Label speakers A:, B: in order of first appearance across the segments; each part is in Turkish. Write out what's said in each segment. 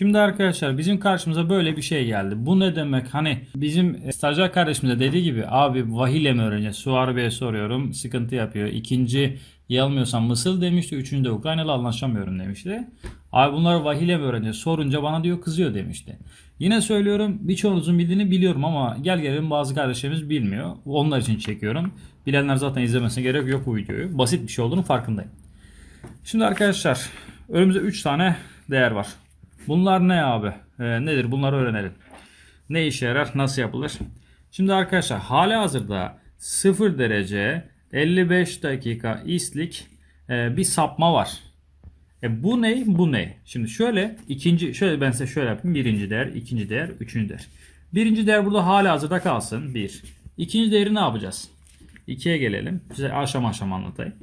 A: Şimdi arkadaşlar bizim karşımıza böyle bir şey geldi. Bu ne demek? Hani bizim stajyer kardeşimiz de dediği gibi abi vahiyle mi öğreneceğiz? Suari Bey'e soruyorum. Sıkıntı yapıyor. İkinci yanılmıyorsam Mısır demişti. Üçüncü de Ukraynalı anlaşamıyorum demişti. Abi bunları vahiyle mi öğreneceğiz? Sorunca bana diyor kızıyor demişti. Yine söylüyorum birçoğunuzun bildiğini biliyorum ama gel gelelim bazı kardeşlerimiz bilmiyor. Onlar için çekiyorum. Bilenler zaten izlemesine gerek yok bu videoyu. Basit bir şey olduğunu farkındayım. Şimdi arkadaşlar önümüzde 3 tane değer var. Bunlar ne abi? Ee, nedir? Bunları öğrenelim. Ne işe yarar? Nasıl yapılır? Şimdi arkadaşlar hali hazırda 0 derece 55 dakika islik e, bir sapma var. E bu ne? Bu ne? Şimdi şöyle ikinci şöyle ben size şöyle yapayım. Birinci değer, ikinci değer, üçüncü değer. Birinci değer burada hali hazırda kalsın. Bir. İkinci değeri ne yapacağız? 2'ye gelelim. Size aşama aşama anlatayım.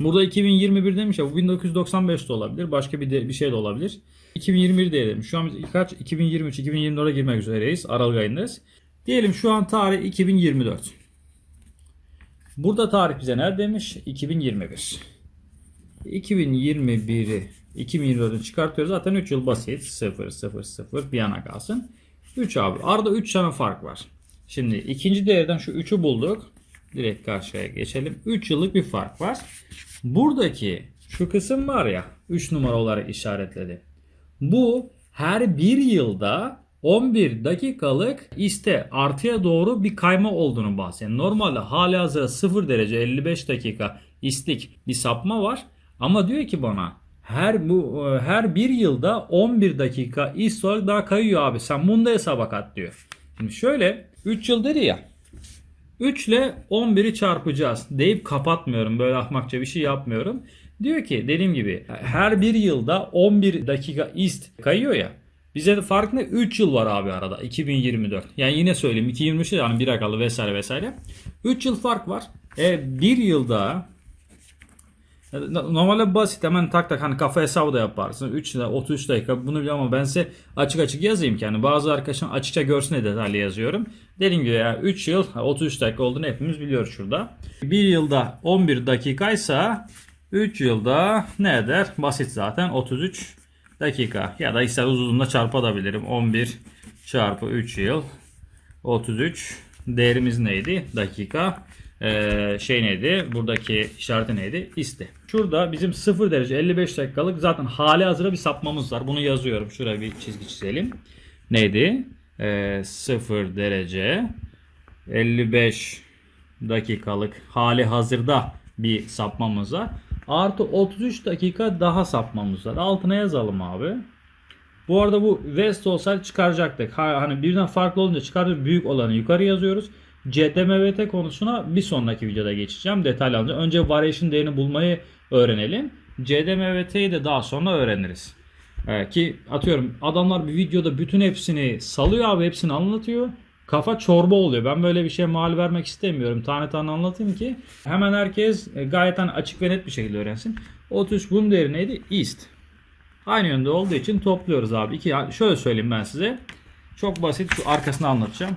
A: Burada 2021 demiş ya bu 1995 de olabilir. Başka bir, de, bir şey de olabilir. 2021 diyelim. Şu an kaç? 2023, 2024'e girmek üzereyiz. Aralık ayındayız. Diyelim şu an tarih 2024. Burada tarih bize ne demiş? 2021. 2021'i 2024'ü çıkartıyoruz. Zaten 3 yıl basit. 0, 0, 0 bir yana kalsın. 3 abi. Arada 3 tane fark var. Şimdi ikinci değerden şu 3'ü bulduk. Direkt karşıya geçelim. 3 yıllık bir fark var. Buradaki şu kısım var ya 3 numara olarak işaretledi. Bu her bir yılda 11 dakikalık iste artıya doğru bir kayma olduğunu bahsediyor. Normalde hali hazırda 0 derece 55 dakika istik bir sapma var. Ama diyor ki bana her bu e, her bir yılda 11 dakika ist olarak daha kayıyor abi. Sen bunu da hesaba kat diyor. Şimdi şöyle 3 yıl dedi ya. 3 ile 11'i çarpacağız deyip kapatmıyorum. Böyle ahmakça bir şey yapmıyorum. Diyor ki dediğim gibi her bir yılda 11 dakika ist kayıyor ya. Bize de fark ne? 3 yıl var abi arada. 2024. Yani yine söyleyeyim 2023 yani bir akalı vesaire vesaire. 3 yıl fark var. E, bir yılda Normalde basit hemen tak tak hani kafa hesabı da yaparsın. 3 ile 33 dakika bunu biliyorum ama ben size açık açık yazayım ki yani bazı arkadaşlar açıkça görsün diye detaylı yazıyorum. Dediğim gibi ya 3 yıl 33 dakika olduğunu hepimiz biliyoruz şurada. 1 yılda 11 dakikaysa 3 yılda ne eder? Basit zaten 33 dakika ya da ister uzunluğunda çarpabilirim. 11 çarpı 3 yıl 33 değerimiz neydi? Dakika ee, şey neydi? Buradaki işareti neydi? İste. Şurada bizim 0 derece 55 dakikalık zaten hali hazırda bir sapmamız var. Bunu yazıyorum. Şuraya bir çizgi çizelim. Neydi? Ee, 0 derece 55 dakikalık hali hazırda bir sapmamız var. Artı 33 dakika daha sapmamız var. Altına yazalım abi. Bu arada bu West olsaydı çıkaracaktık. Hani birden farklı olunca çıkardık. Büyük olanı yukarı yazıyoruz. CDMVT konusuna bir sonraki videoda geçeceğim. Detaylı alınca. Önce variation değerini bulmayı öğrenelim. CDMVT'yi de daha sonra öğreniriz. Ee, ki atıyorum adamlar bir videoda bütün hepsini salıyor abi hepsini anlatıyor. Kafa çorba oluyor. Ben böyle bir şey mal vermek istemiyorum. Tane tane anlatayım ki hemen herkes e, gayet hani açık ve net bir şekilde öğrensin. 33 bunun değeri neydi? East. Aynı yönde olduğu için topluyoruz abi. İki, şöyle söyleyeyim ben size. Çok basit şu arkasını anlatacağım.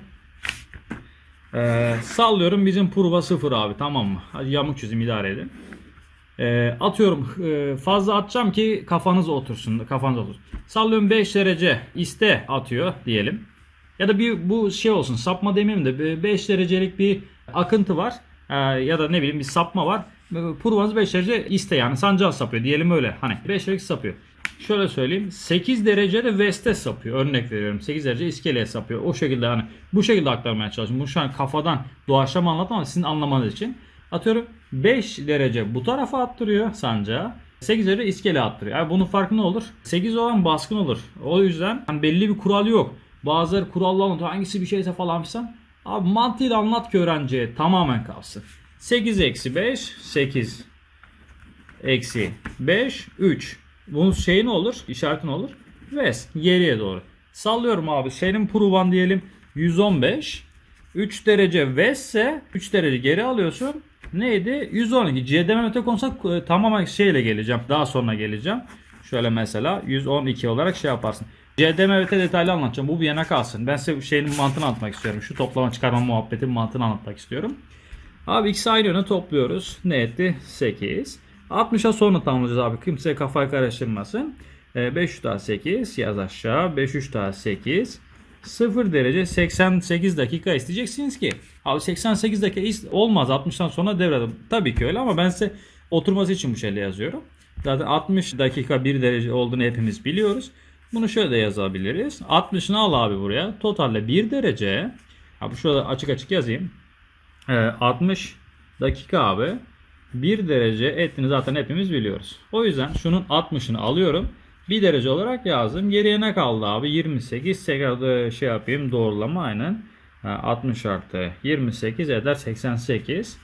A: Ee, sallıyorum bizim purva sıfır abi tamam mı? Hadi yamuk çizim idare edin. Ee, atıyorum e, fazla atacağım ki kafanız otursun. Kafanız otursun. Sallıyorum 5 derece iste atıyor diyelim. Ya da bir bu şey olsun sapma demeyeyim de 5 derecelik bir akıntı var. Ee, ya da ne bileyim bir sapma var. Purvanız 5 derece iste yani sancağı sapıyor diyelim öyle. Hani 5 derece sapıyor. Şöyle söyleyeyim 8 derecede west'e sapıyor. Örnek veriyorum 8 derece iskeleye sapıyor. O şekilde hani bu şekilde aktarmaya çalışıyorum. Bu şu an kafadan doğaçlama anlatamam sizin anlamanız için. Atıyorum 5 derece bu tarafa attırıyor sancağı. 8 derece iskele attırıyor. Yani bunun farkı ne olur? 8 olan baskın olur. O yüzden hani belli bir kural yok. Bazıları kurallar anlatıyor. Hangisi bir şeyse falan filan. Abi mantığıyla anlat ki öğrenciye tamamen kalsın. 8 eksi 5 8 eksi 5 3 bunun şeyi ne olur? İşareti ne olur? West. Geriye doğru. Sallıyorum abi. Senin provan diyelim 115. 3 derece west ise 3 derece geri alıyorsun. Neydi? 112. CDM konusunda tamamen şeyle geleceğim. Daha sonra geleceğim. Şöyle mesela 112 olarak şey yaparsın. CDMVT detaylı anlatacağım. Bu bir yana kalsın. Ben size şeyin mantığını anlatmak istiyorum. Şu toplama çıkarma muhabbetin mantığını anlatmak istiyorum. Abi ikisi aynı yöne topluyoruz. Ne etti? 8. 60'a sonra tamamlayacağız abi. Kimse kafayı karıştırmasın. E, 5 daha 8 yaz aşağı. 5 3 daha 8. 0 derece 88 dakika isteyeceksiniz ki. Abi 88 dakika olmaz 60'tan sonra devredim. Tabii ki öyle ama ben size oturması için bu şeyle yazıyorum. Zaten 60 dakika 1 derece olduğunu hepimiz biliyoruz. Bunu şöyle de yazabiliriz. 60'ını al abi buraya. Totalde 1 derece. Abi şurada açık açık yazayım. Ee, 60 dakika abi. 1 derece ettiğini zaten hepimiz biliyoruz. O yüzden şunun 60'ını alıyorum. 1 derece olarak yazdım. Geriye ne kaldı abi? 28. Tekrar da şey yapayım. Doğrulama aynen. Ha, 60 artı 28 eder 88.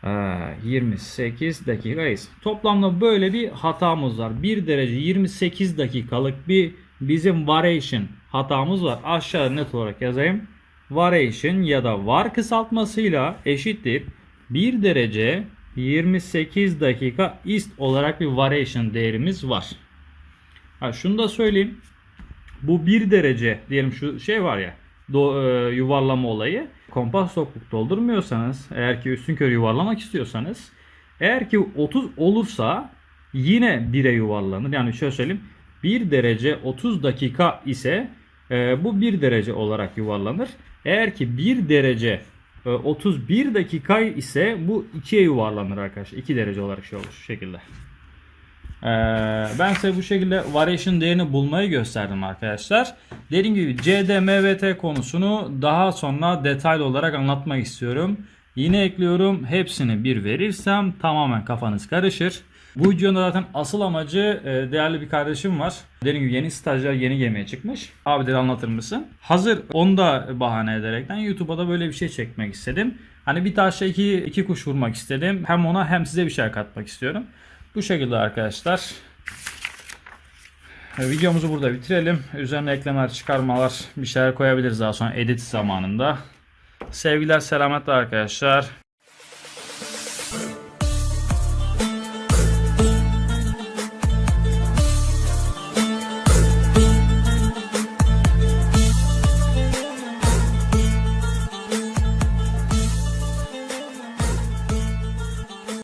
A: Ha, 28 dakikayız. Toplamda böyle bir hatamız var. 1 derece 28 dakikalık bir bizim variation hatamız var. Aşağı net olarak yazayım. Variation ya da var kısaltmasıyla eşittir. 1 derece 28 dakika ist olarak bir variation değerimiz var. Ha, şunu da söyleyeyim. Bu 1 derece diyelim şu şey var ya do- e, yuvarlama olayı. Kompas sokup doldurmuyorsanız eğer ki üstün körü yuvarlamak istiyorsanız eğer ki 30 olursa yine 1'e yuvarlanır. Yani şöyle söyleyeyim 1 derece 30 dakika ise e, bu 1 derece olarak yuvarlanır. Eğer ki 1 derece 31 dakika ise bu 2'ye yuvarlanır arkadaşlar. 2 derece olarak şey olur şu şekilde. Ee, ben size bu şekilde variation değerini bulmayı gösterdim arkadaşlar. Dediğim gibi CDMVT konusunu daha sonra detaylı olarak anlatmak istiyorum. Yine ekliyorum. Hepsini bir verirsem tamamen kafanız karışır. Bu videonun zaten asıl amacı e, değerli bir kardeşim var. Dediğim gibi yeni stajyer yeni gemiye çıkmış. Abi dedi anlatır mısın? Hazır onu da bahane ederekten YouTube'a da böyle bir şey çekmek istedim. Hani bir taşla iki, iki kuş vurmak istedim. Hem ona hem size bir şey katmak istiyorum. Bu şekilde arkadaşlar. E, Videomuzu burada bitirelim. Üzerine eklemeler, çıkarmalar bir şeyler koyabiliriz daha sonra edit zamanında. Sevgiler, selametle arkadaşlar.